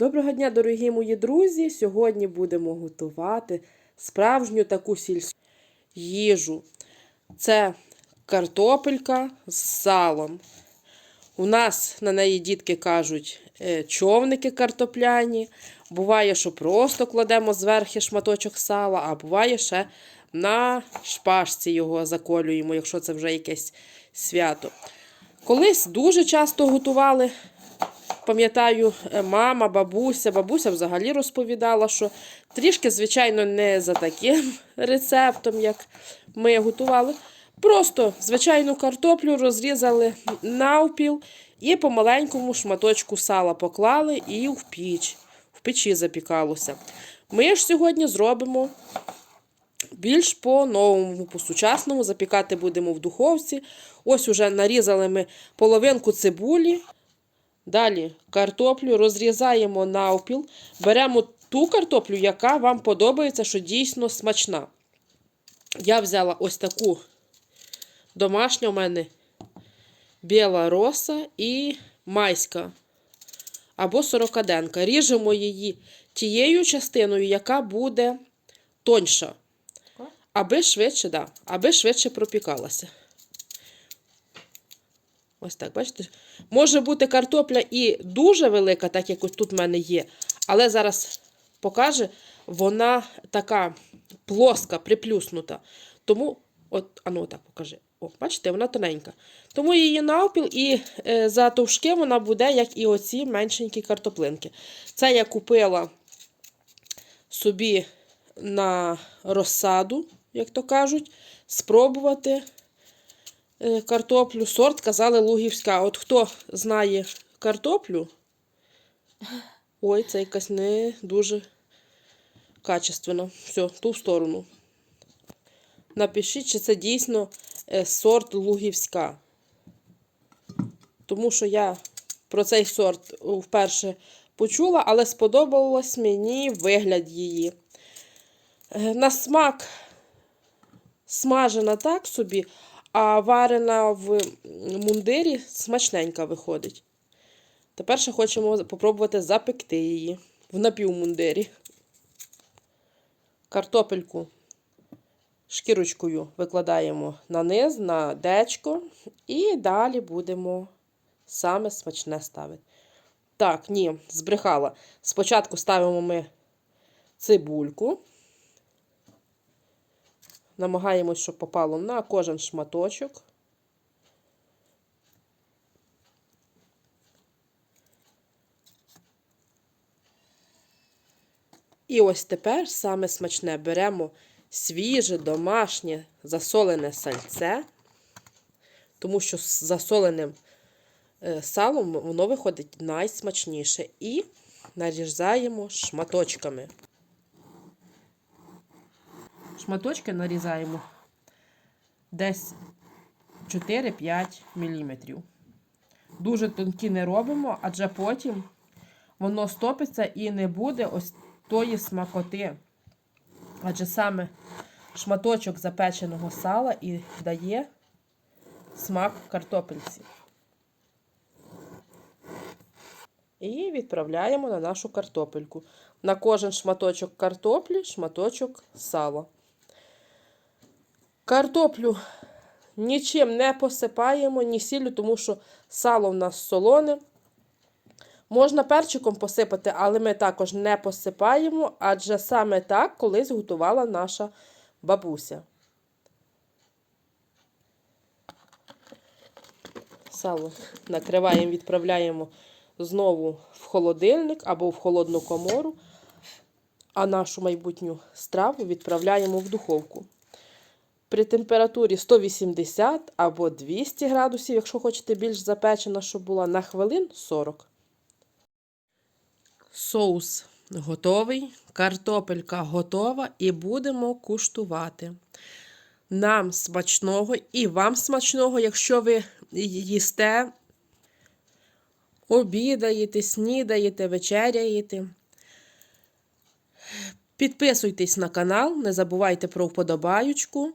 Доброго дня, дорогі мої друзі! Сьогодні будемо готувати справжню таку сільську їжу. Це картопелька з салом. У нас на неї дітки кажуть е, човники картопляні. Буває, що просто кладемо зверху шматочок сала, а буває ще на шпажці його заколюємо, якщо це вже якесь свято. Колись дуже часто готували пам'ятаю, е, мама, бабуся, бабуся взагалі розповідала, що трішки, звичайно, не за таким рецептом, як ми готували. Просто звичайну картоплю розрізали навпіл і по маленькому шматочку сала поклали і в піч. В печі запікалося. Ми ж сьогодні зробимо більш по-новому, по-сучасному. Запікати будемо в духовці. Ось уже нарізали ми половинку цибулі. Далі картоплю розрізаємо навпіл. Беремо ту картоплю, яка вам подобається, що дійсно смачна. Я взяла ось таку домашню у мене біла роса і майська або сорокаденка. Ріжемо її тією частиною, яка буде тоньша, аби швидше, да, аби швидше пропікалася. Ось так, бачите? Може бути картопля і дуже велика, так як ось тут в мене є. Але зараз покаже, вона така плоска, приплюснута. Тому, от, ану, так покажи. О, бачите, вона тоненька. Тому її навпіл і е, за товшки вона буде, як і оці меншенькі картоплинки. Це я купила собі на розсаду, як то кажуть, спробувати. Е, картоплю. Сорт казали Лугівська. От хто знає картоплю, ой, це якась не дуже качественно. Все, ту сторону. Напишіть, чи це дійсно е, сорт Лугівська. Тому що я про цей сорт вперше почула, але сподобалось мені вигляд її. Е, на смак смажена так собі, а варена в мундирі смачненька виходить. Тепер ще хочемо спробувати запекти її в напівмундирі. Картопельку шкірочкою викладаємо на низ, на дечко, і далі будемо саме смачне ставити. Так, ні, збрехала. Спочатку ставимо ми цибульку. Намагаємось, щоб попало на кожен шматочок. І ось тепер саме смачне беремо свіже, домашнє засолене сальце, тому що з засоленим е, салом воно виходить найсмачніше. І нарізаємо шматочками. Шматочки нарізаємо десь 4-5 мм. Дуже тонкі не робимо, адже потім воно стопиться і не буде ось тої смакоти. Адже саме шматочок запеченого сала і дає смак картопельці. І відправляємо на нашу картопельку. На кожен шматочок картоплі, шматочок сала. Картоплю нічим не посипаємо, ні сіллю, тому що сало в нас солоне. Можна перчиком посипати, але ми також не посипаємо, адже саме так колись готувала наша бабуся. Сало накриваємо, відправляємо знову в холодильник або в холодну комору, а нашу майбутню страву відправляємо в духовку при температурі 180 або 200 градусів, якщо хочете більш запечена, щоб була на хвилин 40. Соус готовий, картопелька готова і будемо куштувати. Нам смачного і вам смачного, якщо ви їсте, обідаєте, снідаєте, вечеряєте. Підписуйтесь на канал, не забувайте про вподобаючку.